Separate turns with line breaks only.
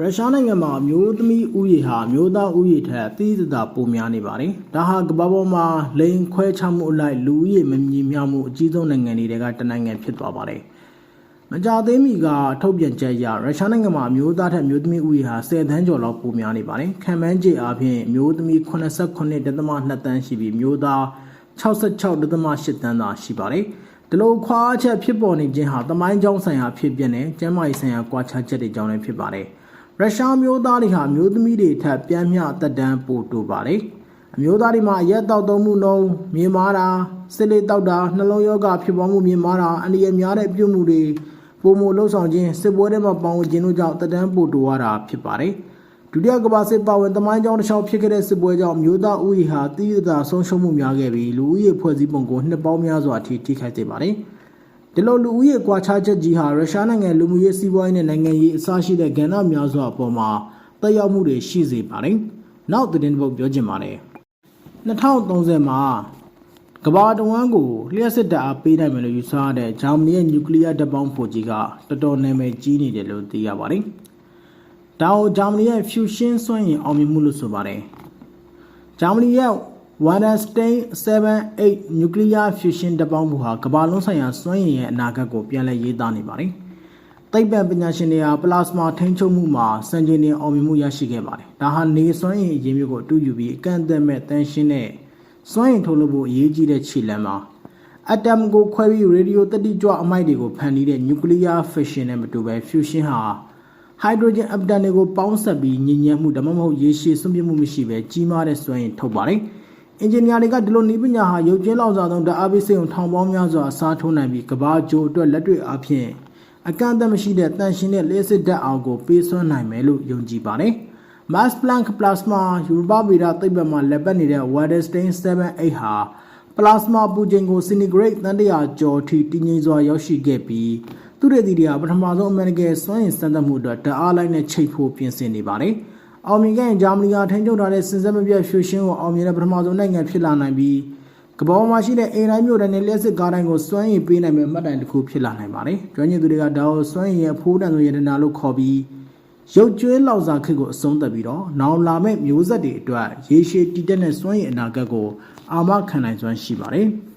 ရုရှားနိုင်ငံမှာအမျိုးသမီးဥယျာဉ်ဟာအမျိုးသားဥယျာဉ်ထက်အသီးသသာပိုများနေပါတယ်။ဒါဟာကမ္ဘာပေါ်မှာလိန်ခွဲခြားမှုအလိုက်လူဦးရေမညီမျှမှုအကြီးဆုံးနိုင်ငံတွေကတနိုင်ငံဖြစ်သွားပါတယ်။မကြသေးမီကထုတ်ပြန်ချက်အရရုရှားနိုင်ငံမှာအမျိုးသားထက်အမျိုးသမီးဥယျာဉ်ဟာ10သန်းကျော်လောက်ပိုများနေပါတယ်။ခံမှန်းခြေအားဖြင့်အမျိုးသမီး89.2တန်းရှိပြီးအမျိုးသား66.8တန်းသာရှိပါတယ်။ဒီလိုခွာချက်ဖြစ်ပေါ်နေခြင်းဟာတမိုင်းကြောင်းဆိုင်ရာဖြစ်ပျက်နဲ့ကျန်းမာရေးဆိုင်ရာကွာခြားချက်တွေကြောင့်လည်းဖြစ်ပါတယ်။ ရုရှားမျိုးသားတွေဟာအမျိုးသမီးတွေထက်ပြန်မျှသက်တမ်းပိုတိုပါတယ်။အမျိုးသားတွေမှာအရက်တောက်သုံးမှုနှုန်းမြင့်မားတာစစ်လေတောက်တာနှလုံးရောဂါဖြစ်ပေါ်မှုမြင့်မားတာအန္တရာယ်များတဲ့ပြုမှုတွေပုံမလှုပ်ဆောင်ခြင်းစစ်ပွဲတွေမှာပေါဝင်ခြင်းတို့ကြောင့်သက်တမ်းပိုတိုရတာဖြစ်ပါတယ်။ဒုတိယကမ္ဘာစစ်ပါဝင်တမိုင်းကြောင်းတစ်လျှောက်ဖြစ်ခဲ့တဲ့စစ်ပွဲကြောင့်မျိုးသားဥယျာဉ်ဟာတည်ရတာဆုံးရှုံးမှုများခဲ့ပြီးလူဦးရေဖွဲ့စည်းပုံကိုနှစ်ပေါင်းများစွာအထိထိခိုက်စေပါတယ်။ ဒီလိုလူဦးရေကွာခြားချက်ကြီးဟာရုရှားနိုင်ငံလူမှုရေးစီးပွားရေးနဲ့နိုင်ငံရေးအစရှိတဲ့ကဏ္ဍများစွာအပေါ်မှာတက်ရောက်မှုတွေရှိစေပါတယ်။နောက်သတင်းတစ်ပုဒ်ပြောချင်ပါတယ်။2030မှာကမ္ဘာတဝန်းကိုလျှက်စစ်တပ်အားပေးနိုင်မယ်လို့ယူဆရတဲ့ဂျာမနီရဲ့နျူကလ িয়ার တပ်ပေါင်းဖို့ကြီးကတော်တော်နာမည်ကြီးနေတယ်လို့သိရပါတယ်။ဒါကိုဂျာမနီရဲ့ fusion စွမ်းရည်အောင်မြင်မှုလို့ဆိုပါတယ်။ဂျာမနီရဲ့ Wallenstein 78 Nuclear Fusion တပ်ပေါင်းမှုဟာကမ္ဘာလုံးဆိုင်ရာစွမ်းရည်ရဲ့အနာဂတ်ကိုပြန်လည်ရေးသားနေပါတယ်။သိပ္ပံပညာရှင်တွေဟာပလာစမာထိန်းချုပ်မှုမှာစံချိန်တင်အောင်မြင်မှုရရှိခဲ့ပါတယ်။ဒါဟာနေစွမ်းရည်အရင်းမြစ်ကိုအတူယူပြီးအကန့်အသတ်မဲ့တန်ရှင်းတဲ့စွမ်းရည်ထုတ်လုပ်ဖို့အရေးကြီးတဲ့ခြေလှမ်းပါ။ atom ကိုခွဲပြီးရေဒီယိုတတိကြွအမိုက်တွေကိုဖန်တီးတဲ့ nuclear fission နဲ့မတူဘဲ fusion ဟာ hydrogen atom တွေကိုပေါင်းစပ်ပြီးညဉ့်ညမ်းမှုဒါမှမဟုတ်ရေရှည်စွန့်ပစ်မှုမရှိဘဲကြီးမားတဲ့စွမ်းရည်ထုတ်ပါတယ်။ အင်ဂျင်နီယာတွေကဒီလိုနည်းပညာဟာရုပ်ကျင်းလောက်စားသောဓာတ်အားပေးစိတ်ုံထောင်ပေါင်းများစွာအစားထိုးနိုင်ပြီးကဘာဂျိုအတွက်လက်တွေ့အားဖြင့်အကန့်အသတ်မရှိတဲ့တန်ရှင်းတဲ့လျှက်စစ်ဓာတ်အောင်ကိုပေးစွမ်းနိုင်မယ်လို့ယုံကြည်ပါတယ်။ Max Planck Plasma ယူရိုပဗေဒသိပ္ပံမှာလက်ပတ်နေတဲ့ Wallenstein 78ဟာ plasma ပူချိန်ကို centigrade တန်တရာကျော်ထိတည်ငြိမ်စွာရောက်ရှိခဲ့ပြီးသူတွေဒီတွေကပထမဆုံးအမေရိကန်စွမ်းအင်စံသတ်မှုအတွက်ဓာတ်အားလိုက်နဲ့ချိတ်ဖို့ပြင်ဆင်နေပါတယ်။ အောင်မြင်ခဲ့ရင်ဂျာမနီကထိန်းချုပ်ထားတဲ့စင်စက်မပြတ်ရွှေရှင်းကိုအောင်မြင်တဲ့ပထမဆုံးနိုင်ငံဖြစ်လာနိုင်ပြီးကမ္ဘာပေါ်မှာရှိတဲ့အိမ်တိုင်းမြို့တိုင်းနဲ့လျှက်စစ်ကားတိုင်းကိုစွမ်းရည်ပေးနိုင်မယ့်မှတ်တိုင်တစ်ခုဖြစ်လာနိုင်ပါတယ်။ကျွမ်းကျင်သူတွေကဒါကိုစွမ်းရည်ရဲ့ဖိုးတန်ဆုံးယန္တနာလို့ခေါ်ပြီးရုပ်ကျွေးလောက်စာခစ်ကိုအဆုံးသတ်ပြီးတော့နောင်လာမယ့်မျိုးဆက်တွေအတွက်ရေရှည်တည်တဲ့စွမ်းရည်အနာဂတ်ကိုအာမခံနိုင်စွမ်းရှိပါတယ်။